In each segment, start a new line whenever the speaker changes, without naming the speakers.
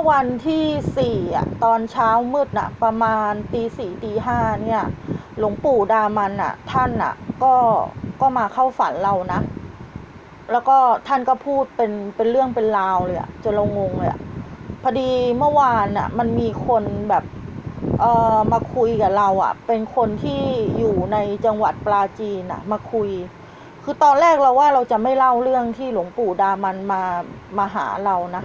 อวันที่สี่อะตอนเช้ามืดน่ะ ประมาณตีสี่ตีห้าเนี่ย หลวงปู่ดามันอะ ท่านอะ ก็ก็มาเข้าฝันเรานะ แล้วก็ท่านก็พูดเป็นเป็นเรื่องเป็นราวเลยอะจนเรางงเลยอะพอดีเมื่อวานอะ มันมีคนแบบเอ่อมาคุยกับเราอะ เป็นคนที่อยู่ในจังหวัดปราจีนอะ มาคุย คือตอนแรกเราว่าเราจะไม่เล่าเรื่องที่หลวงปู่ดามันมามาหาเรานะ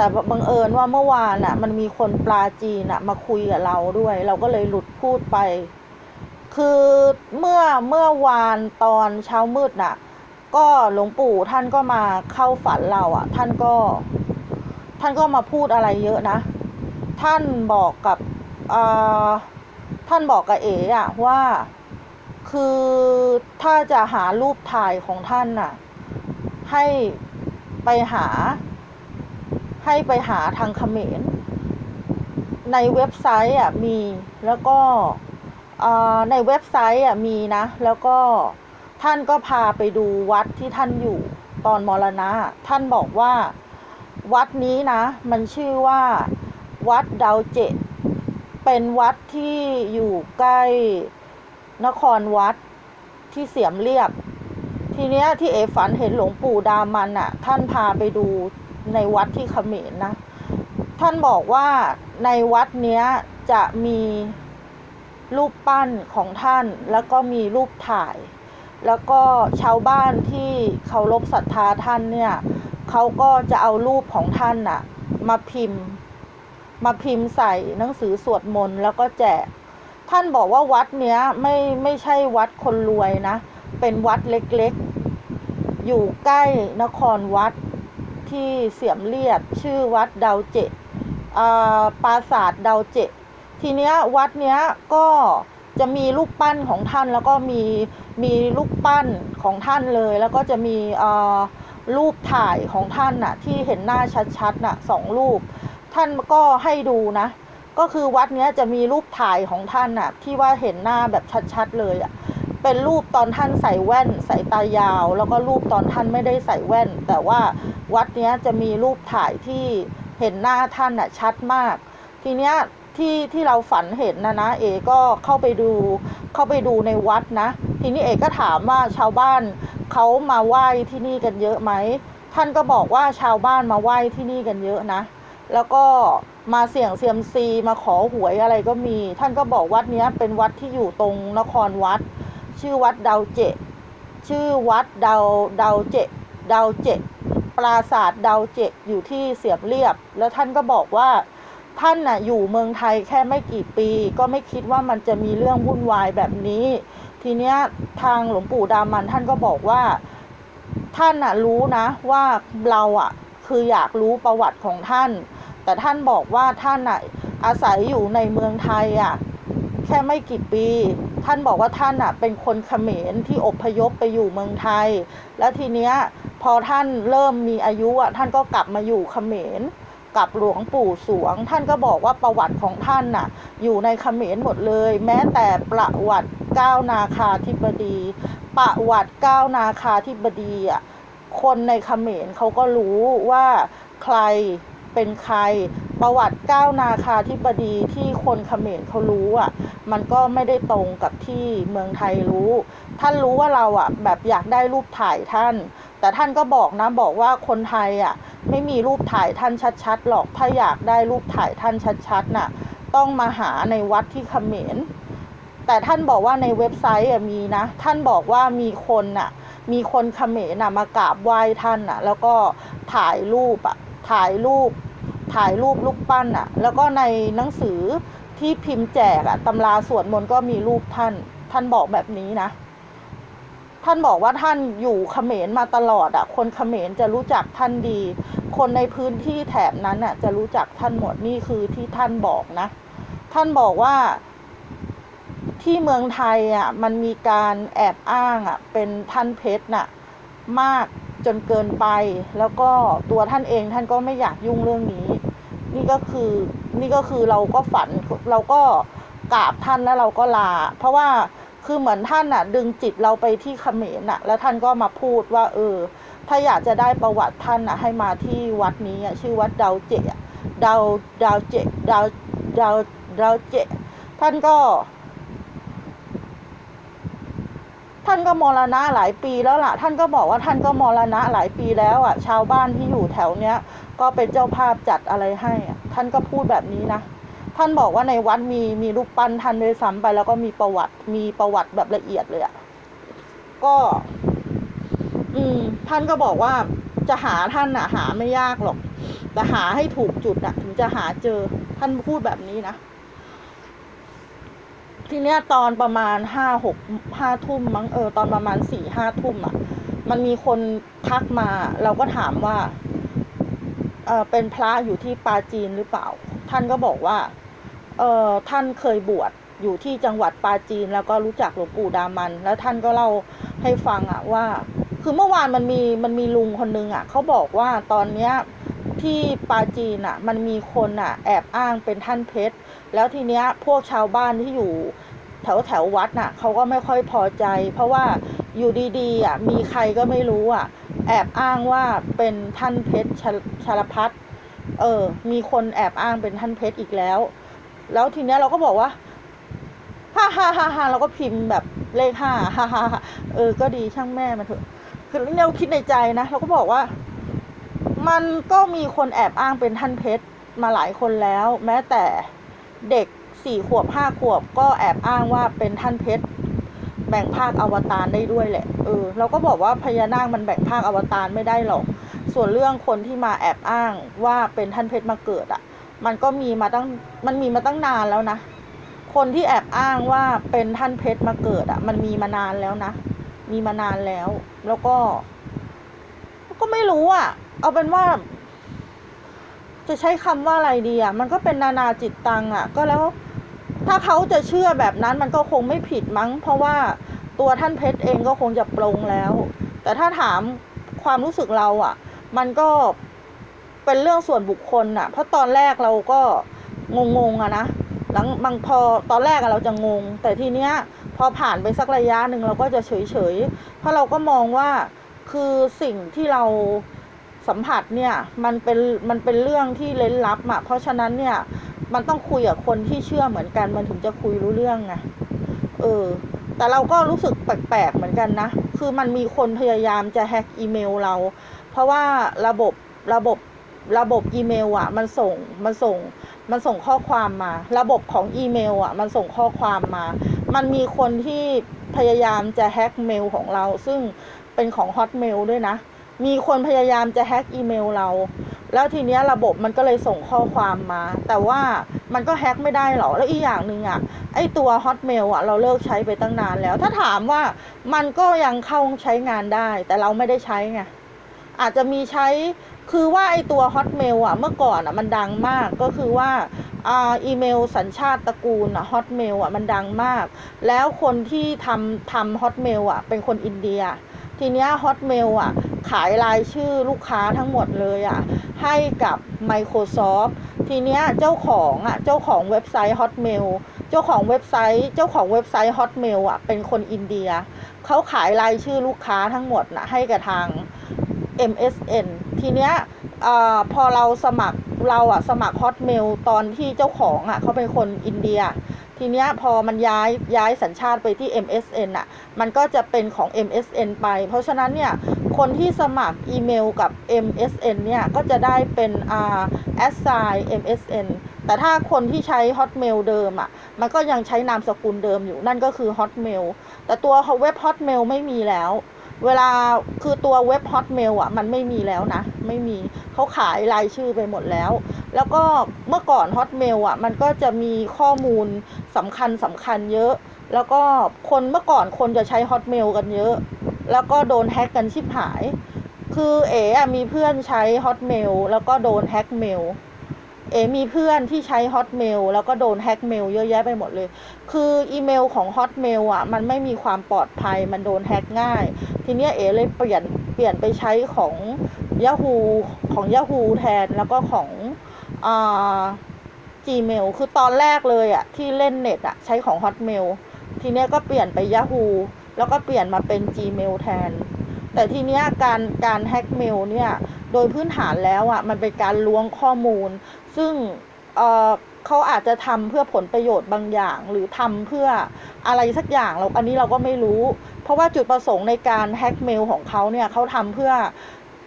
แต่บังเอิญว่าเมื่อวานอะ มันมีคนปลาจีนอะ มาคุยกับเราด้วย เราก็เลยหลุดพูดไป คือเมื่อเมื่อวานตอนเช้ามืดน่ะ ก็หลวงปู่ท่านก็มาเข้าฝันเราอะ ท่านก็ ท่านก็มาพูดอะไรเยอะนะ ท่านบอกกับอท่านบอกกับเอ๋อะว่า คือถ้าจะหารูปถ่ายของท่านน่ะ ให้ไปหา ให้ไปหาทางเขมร ในเว็บไซต์อะมีแล้วก็ในเว็บไซต์อะมีนะ แล้วก็ท่านก็พาไปดูวัดที่ท่านอยู่ตอนมรณะ ท่านบอกว่าวัดนี้นะ มันชื่อว่าวัดดาวเจดเป็นวัดที่อยู่ใกล้นครวัดที่เสียมเรียบ ทีเนี้ยที่เอฝันเห็นหลวงปู่ดามันอะ ท่านพาไปดู ในวัดที่เขมรนะ ท่านบอกว่าในวัดเนี้ยจะมีรูปปั้นของท่านแล้วก็มีรูปถ่าย แล้วก็ชาวบ้านที่เคารพศรัทธาท่านเนี่ยเขาก็จะเอารูปของท่านน่ะมาพิมพ์ มาพิมพ์ใส่หนังสือสวดมนต์แล้วก็แจก ท่านบอกว่าวัดเนี้ยไม่ไม่ใช่วัดคนรวยนะ เป็นวัดเล็กๆ อยู่ใกล้นครวัด ที่เสียมเรียบชื่อวัดดาวเจดอ่าปราสาทดาวเจดทีเนี้ยวัดเนี้ยก็จะมีรูปปั้นของท่านแล้วก็มีมีรูปปั้นของท่านเลย แล้วก็จะมีอ่อรูปถ่ายของท่านน่ะที่เห็นหน้าชัดๆน่ะสองรูป ท่านก็ให้ดูนะ ก็คือวัดเนี้ยจะมีรูปถ่ายของท่านน่ะที่ว่าเห็นหน้าแบบชัดๆเลยอะเป็นรูปตอนท่านใส่แว่นใส่ตายาว แล้วก็รูปตอนท่านไม่ได้ใส่แว่น แต่ว่า วัดเนี้ยจะมีรูปถ่ายที่เห็นหน้าท่านน่ะชัดมาก ทีเนี้ยที่ที่เราฝันเห็นนะนะเอก็เข้าไปดูเข้าไปดูในวัดนะ ทีนี้เอก็ถามว่าชาวบ้านเขามาไหว้ที่นี่กันเยอะไหมท่านก็บอกว่าชาวบ้านมาไหว้ที่นี่กันเยอะนะ แล้วก็มาเสี่ยงเซียมซีมาขอหวยอะไรก็มี ท่านก็บอกวัดนี้เป็นวัดที่อยู่ตรงนครวัด ชื่อวัดดาวเจ ชื่อวัดดาวดาวเจดาวเจ ปราสาทดาวเจดอยู่ที่เสียมเรียบ แล้วท่านก็บอกว่าท่านน่ะอยู่เมืองไทยแค่ไม่กี่ปี ก็ไม่คิดว่ามันจะมีเรื่องวุ่นวายแบบนี้ ทีเนี้ยทางหลวงปู่ดามันท่านก็บอกว่าท่านน่ะรู้นะว่าเราอะคืออยากรู้ประวัติของท่าน แต่ท่านบอกว่าท่านน่ะอาศัยอยู่ในเมืองไทยอะแค่ไม่กี่ปี ท่านบอกว่าท่านอะเป็นคนเขมรที่อพยพไปอยู่เมืองไทย แล้วทีเนี้ย พอท่านเริ่มมีอายุอะท่านก็กลับมาอยู่เขมรกับหลวงปู่สวง ท่านก็บอกว่าประวัติของท่านน่ะ อยู่ในเขมรหมดเลย แม้แต่ประวัติก้าวนาคาธิบดี ประวัติก้าวนาคาธิบดีอะคนในเขมรเขาก็รู้ว่าใครเป็นใคร ประวัติก้าวนาคาธิบดีที่คนเขมรเขารู้อะ มันก็ไม่ได้ตรงกับที่เมืองไทยรู้ ท่านรู้ว่าเราอะแบบอยากได้รูปถ่ายท่าน แต่ท่านก็บอกนะบอกว่าคนไทยอะไม่มีรูปถ่ายท่านชัดๆหรอกถ้าอยากได้รูปถ่ายท่านชัดๆน่ะต้องมาหาในวัดที่เขมร แต่ท่านบอกว่าในเว็บไซต์อะมีนะ ท่านบอกว่ามีคนน่ะมีคนเขมรน่ะมากราบไหว้ท่านน่ะแล้วก็ถ่ายรูปอะถ่ายรูปถ่ายรูปรูปปั้นอะ แล้วก็ในหนังสือที่พิมพ์แจกอะตำราสวดมนต์ก็มีรูปท่าน ท่านบอกแบบนี้นะ ท่านบอกว่าท่านอยู่เขมรมาตลอดอะ คนเขมรจะรู้จักท่านดี คนในพื้นที่แถบนั้นอะ จะรู้จักท่านหมดนี่คือที่ท่านบอกนะ ท่านบอกว่าที่เมืองไทยอะมันมีการแอบอ้างอะเป็นท่านเพชรน่ะมากจนเกินไป แล้วก็ตัวท่านเองท่านก็ไม่อยากยุ่งเรื่องนี้ นี่ก็คือนี่ก็คือเราก็ฝันเราก็กราบท่านแล้วเราก็ลา เพราะว่า คือเหมือนท่านน่ะ ดึงจิตเราไปที่เขมรน่ะ แล้วท่านก็มาพูดว่า เออ ถ้าอยากจะได้ประวัติท่านน่ะ ให้มาที่วัดนี้อะชื่อวัดดาวเจดอะดาวดาวเจดาวดาวดาวเจ ท่านก็ ท่านก็มรณะหลายปีแล้วล่ะ ท่านก็บอกว่าท่านก็มรณะหลายปีแล้วอะ ชาวบ้านที่อยู่แถวเนี้ย ก็เป็นเจ้าภาพจัดอะไรให้อะ ท่านก็พูดแบบนี้นะ ท่านบอกว่าในวัดมีมีรูปปั้นท่านด้วยซ้ำไป แล้วก็มีประวัติมีประวัติแบบละเอียดเลยอะก็ อืม ท่านก็บอกว่าจะหาท่านอะหาไม่ยากหรอก แต่หาให้ถูกจุดน่ะถึงจะหาเจอท่านพูดแบบนี้นะทีเนี้ยตอนประมาณห้าหกห้าทุ่มมั้งเออตอนประมาณสี่ห้าทุ่มอะมันมีคนทักมา เราก็ถามว่าเออเป็นพระอยู่ที่ปาจีนหรือเปล่า ท่านก็บอกว่า เออท่านเคยบวชอยู่ที่จังหวัดปาจีน แล้วก็รู้จักหลวงปู่ดามัน แล้วท่านก็เล่าให้ฟังอะว่า คือเมื่อวานมันมีมันมีลุงคนนึงอะเขาบอกว่าตอนเนี้ยที่ปาจีนอะมันมีคนอะแอบอ้างเป็นท่านเพชรแล้วทีเนี้ยพวกชาวบ้านที่อยู่แถวแถววัดน่ะเขาก็ไม่ค่อยพอใจ เพราะว่าอยู่ดีๆอะมีใครก็ไม่รู้อะ แอบอ้างว่าเป็นท่านเพชรชลพัฒเออ มีคนแอบอ้างเป็นท่านเพชรอีกแล้ว แล้วทีเนี้ยเราก็บอกว่าฮ่าฮ่าฮ่าฮ่าเราก็พิมพ์แบบเลขห้าฮ่าฮ่าเออ ก็ดีช่างแม่มันเถอะคือเราคิดในใจนะเราก็บอกว่า มันก็มีคนแอบอ้างเป็นท่านเพชรมาหลายคนแล้ว แม้แต่เด็กสี่ขวบห้าขวบก็แอบอ้างว่าเป็นท่านเพชรแบ่งภาคอวตารได้ด้วยแหละ เออ เราก็บอกว่าพญานาคมันแบ่งภาคอวตารไม่ได้หรอก ส่วนเรื่องคนที่มาแอบอ้างว่าเป็นท่านเพชรมาเกิดอะ่ะ มันก็มีมาตั้งมันมีมาตั้งนานแล้วนะ คนที่แอบอ้างว่าเป็นท่านเพชรมาเกิดอะ่ะ มันมีมานานแล้วนะ มีมานานแล้ว แล้วก็ ก็ไม่รู้อะ เอาเป็นว่า จะใช้คำว่าอะไรดีอะ มันก็เป็นนานาจิตตังอะ ก็แล้วถ้าเขาจะเชื่อแบบนั้นมันก็คงไม่ผิดมั้ง เพราะว่าตัวท่านเพชรเองก็คงจะปรงแล้ว แต่ถ้าถามความรู้สึกเราอะ มันก็ เป็นเรื่องส่วนบุคคลอะเพราะตอนแรกเราก็งงๆอะนะหลังบางพอตอนแรกอะเราจะงง แต่ทีเนี้ยพอผ่านไปสักระยะหนึ่งเราก็จะเฉยๆเพราะเราก็มองว่าคือสิ่งที่เราสัมผัสเนี่ยมันเป็นมันเป็นเรื่องที่เล้นลับอะเพราะฉะนั้นเนี่ยมันต้องคุยกับคนที่เชื่อเหมือนกัน มันถึงจะคุยรู้เรื่องไงเออ แต่เราก็รู้สึกแปลกๆเหมือนกันนะ คือมันมีคนพยายามจะแฮกอีเมลเรา เพราะว่าระบบระบบ ระบบอีเมลอะ มันส่งมันส่งมันส่งข้อความมา ระบบของอีเมลอะ มันส่งข้อความมา มันมีคนที่พยายามจะแฮ็กเมลของเรา ซึ่งเป็นของ Hotmail ด้วยนะ มีคนพยายามจะแฮ็กอีเมลเรา แล้วทีเนี้ยระบบมันก็เลยส่งข้อความมา แต่ว่ามันก็แฮ็กไม่ได้หรอกแล้วอีกอย่างหนึ่งอะ ไอตัว Hotmail อะ เราเลิกใช้ไปตั้งนานแล้ว ถ้าถามว่ามันก็ยังเข้าใช้งานได้ แต่เราไม่ได้ใช้ไง อาจจะมีใช้คือว่าไอตัว Hotmail อะเมื่อก่อนอะมันดังมากก็คือว่าอ่าอีเมลสัญชาติตระกูลอะ Hotmail อะมันดังมาก แล้วคนที่ทำทำ Hotmail อะเป็นคนอินเดีย ทีเนี้ย Hotmail อะขายรายชื่อลูกค้าทั้งหมดเลยอะให้กับ Microsoft ทีเนี้ยเจ้าของอะเจ้าของเว็บไซต์ Hotmail เจ้าของเว็บไซต์เจ้าของเว็บไซต์ Hotmail อะเป็นคนอินเดีย เขาขายรายชื่อลูกค้าทั้งหมดนะให้กับทาง MSN ทีเนี้ยอพอเราสมัครเราอะสมัคร Hotmail ตอนที่เจ้าของอะเขาเป็นคนอินเดีย ทีเนี้ยพอมันย้ายย้ายสัญชาติไปที่ MSN อะมันก็จะเป็นของ MSN ไป เพราะฉะนั้นเนี่ยคนที่สมัครอีเมลกับ MSN เนี่ยก็จะได้เป็นอ่า assign MSN แต่ถ้าคนที่ใช้ Hotmail เดิมอะมันก็ยังใช้นามสกุลเดิมอยู่นั่นก็คือ Hotmail แต่ตัวเว็บ Hotmail ไม่มีแล้ว เวลาคือตัวเว็บ Hotmail อะ มันไม่มีแล้วนะ ไม่มีเขาขายรายชื่อไปหมดแล้ว แล้วก็เมื่อก่อน Hotmail อะ มันก็จะมีข้อมูลสำคัญสำคัญเยอะ แล้วก็คนเมื่อก่อนคนจะใช้ Hotmail กันเยอะ แล้วก็โดนแฮ็กกันชิบหาย คือเอ๋อะมีเพื่อนใช้ Hotmail แล้วก็โดนแฮ็กเมล เอ๋มีเพื่อนที่ใช้ Hotmail แล้วก็โดนแฮ็กเมลเยอะแยะไปหมดเลย คืออีเมลของ Hotmail อะ มันไม่มีความปลอดภัยมันโดนแฮ็กง่าย ทีเนี้ยเอ๋เลยเปลี่ยนเปลี่ยนไปใช้ของ Yahoo ของ Yahoo แทนแล้วก็ของอ่า Gmail คือตอนแรกเลยอะ ที่เล่นเน็ตอะ ใช้ของ Hotmail ทีเนี้ยก็เปลี่ยนไป Yahoo แล้วก็เปลี่ยนมาเป็น Gmail แทน แต่ทีเนี้ยการการแฮ็กเมลเนี่ยโดยพื้นฐานแล้วอะมันเป็นการล้วงข้อมูล ซึ่งเอ่อเขาอาจจะทำเพื่อผลประโยชน์บางอย่าง หรือทำเพื่ออะไรสักอย่างเราอันนี้เราก็ไม่รู้ เพราะว่าจุดประสงค์ในการแฮ็กเมลของเขาเนี่ยเขาทำเพื่อ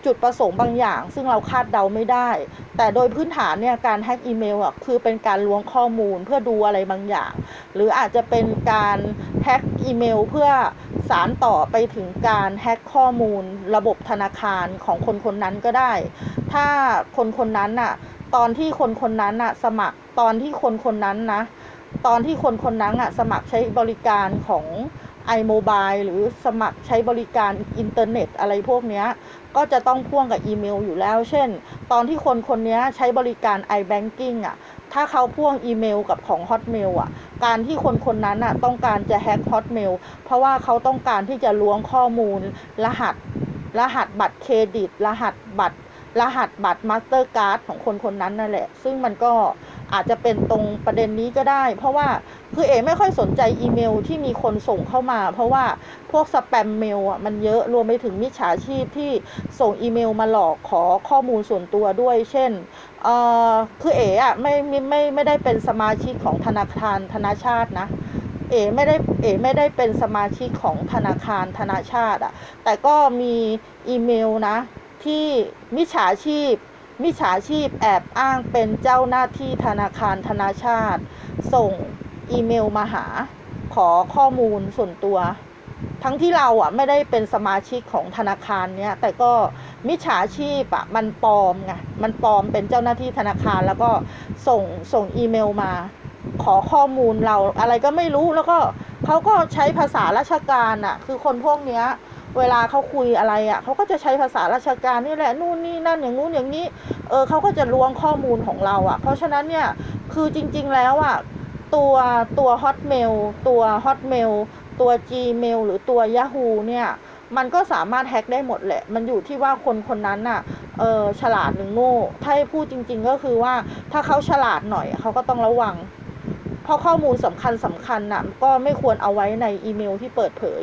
จุดประสงค์บางอย่าง ซึ่งเราคาดเดาไม่ได้ แต่โดยพื้นฐานเนี่ยการแฮ็กอีเมลอะคือเป็นการล้วงข้อมูลเพื่อดูอะไรบางอย่าง หรืออาจจะเป็นการแฮ็กอีเมลเพื่อสารต่อไปถึงการแฮ็กข้อมูลระบบธนาคารของคนคนนั้นก็ได้ ถ้าคนคนนั้นน่ะตอนที่คนคนนั้นน่ะสมัครตอนที่คนคนนั้นนะตอนที่คนคนนั้นอะสมัครใช้บริการของ iMobile หรือสมัครใช้บริการอินเทอร์เน็ตอะไรพวกนี้ก็จะต้องพ่วงกับอีเมลอยู่แล้ว เช่น ตอนที่คนคนนี้ใช้บริการ iBanking อะ ถ้าเขาพ่วงอีเมลกับของ Hotmail อะ การที่คนคนนั้นอะต้องการจะแฮ็ก Hotmail เพราะว่าเขาต้องการที่จะล้วงข้อมูล รหัส รหัสบัตรเครดิต รหัสบัตร รหัสบัตรมาสเตอร์การ์ดของคนคนนั้นนั่นแหละ ซึ่งมันก็อาจจะเป็นตรงประเด็นนี้ก็ได้ เพราะว่า คือเอไม่ค่อยสนใจอีเมลที่มีคนส่งเข้ามา เพราะว่าพวกสแปมเมลอะมันเยอะรวมไปถึงมิจฉาชีพที่ส่งอีเมลมาหลอกขอข้อมูลส่วนตัวด้วย เช่นเออคือเอ๋อะไม่ไม่ไม่ไม่ได้เป็นสมาชิกของธนาคารธนาชาตินะเอ๋ไม่ได้เอ๋ไม่ได้เป็นสมาชิกของธนาคารธนาชาติอะแต่ก็มีอีเมลนะ ที่มิจฉาชีพมิจฉาชีพแอบอ้างเป็นเจ้าหน้าที่ธนาคารธนาชาติ ส่ง อีเมลมาหาขอข้อมูลส่วนตัว ทั้งที่เราอะไม่ได้เป็นสมาชิกของธนาคารเนี้ยแต่ก็มิจฉาชีพอะมันปลอมไงมันปลอมเป็นเจ้าหน้าที่ธนาคารแล้วก็ส่งส่งอีเมลมา ขอข้อมูลเราอะไรก็ไม่รู้แล้วก็เขาก็ใช้ภาษาราชการอะ คือคนพวกเนี้ยเวลาเขาคุยอะไรอะเขาก็จะใช้ภาษาราชการนี่แหละนู่นนี่นั่นอย่างงู้นอย่างนี้ เออเขาก็จะลวงข้อมูลของเราอะ เพราะฉะนั้นเนี่ยคือจริง ๆ แล้วอะ ตัวตัว Hotmail ตัว Hotmail ตัว Gmail หรือตัว Yahoo เนี่ยมันก็สามารถแฮ็กได้หมดแหละ มันอยู่ที่ว่าคนคนนั้นน่ะ เออฉลาดหรือโง่ ถ้าให้พูดจริง ๆ ก็คือว่าถ้าเขาฉลาดหน่อยเขาก็ต้องระวัง เพราะข้อมูลสำคัญสำคัญน่ะก็ไม่ควรเอาไว้ในอีเมลที่เปิดเผย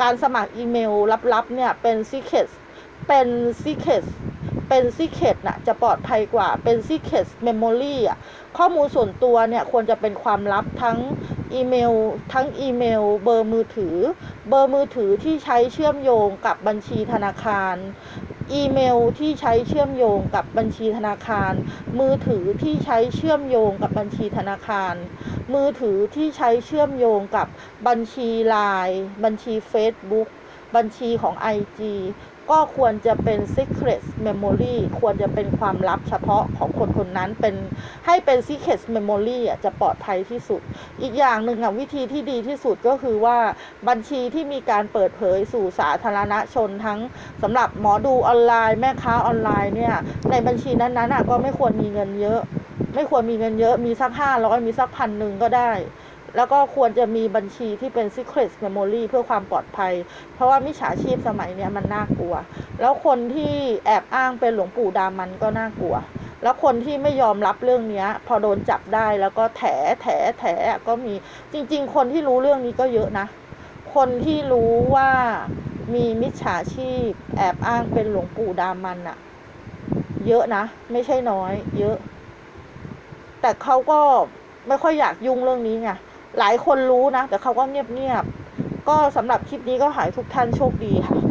การสมัครอีเมลลับๆเนี่ยเป็น secret เป็น secret เป็น secret น่ะจะปลอดภัยกว่าเป็น secret memory อะข้อมูลส่วนตัวเนี่ยควรจะเป็นความลับทั้งอีเมล ทั้งอีเมล เบอร์มือถือ เบอร์มือถือที่ใช้เชื่อมโยงกับบัญชีธนาคาร อีเมลที่ใช้เชื่อมโยงกับบัญชีธนาคาร มือถือที่ใช้เชื่อมโยงกับบัญชีธนาคาร มือถือที่ใช้เชื่อมโยงกับบัญชีไลน์บัญชี Facebook บัญชีของ IG ก็ควรจะเป็น secret memory ควรจะเป็นความลับเฉพาะของคนคนนั้นเป็นให้เป็น secret memory อะจะปลอดภัยที่สุด อีกอย่างหนึ่งวิธีที่ดีที่สุดก็คือว่าบัญชีที่มีการเปิดเผยสู่สาธารณชนทั้งสำหรับหมอดูออนไลน์แม่ค้าออนไลน์เนี่ยในบัญชีนั้นๆก็ไม่ควรมีเงินเยอะ ไม่ควรมีเงินเยอะมีสักห้าร้อยมีสักพันหนึ่งก็ได้ แล้วก็ควรจะมีบัญชีที่เป็น secret memory เพื่อความปลอดภัย เพราะว่ามิจฉาชีพสมัยเนี้ยมันน่ากลัว แล้วคนที่แอบอ้างเป็นหลวงปู่ดามันก็น่ากลัว แล้วคนที่ไม่ยอมรับเรื่องนี้พอโดนจับได้แล้วก็แถแถแถก็มีจริง ๆ คนที่รู้เรื่องนี้ก็เยอะนะ คนที่รู้ว่ามีมิจฉาชีพแอบอ้างเป็นหลวงปู่ดามันอะเยอะนะ ไม่ใช่น้อย เยอะ แต่เขาก็ไม่ค่อยอยากยุ่งเรื่องนี้ไง หลายคนรู้นะ แต่เขาก็เงียบๆก็สำหรับคลิปนี้ก็หายทุกท่านโชคดีค่ะ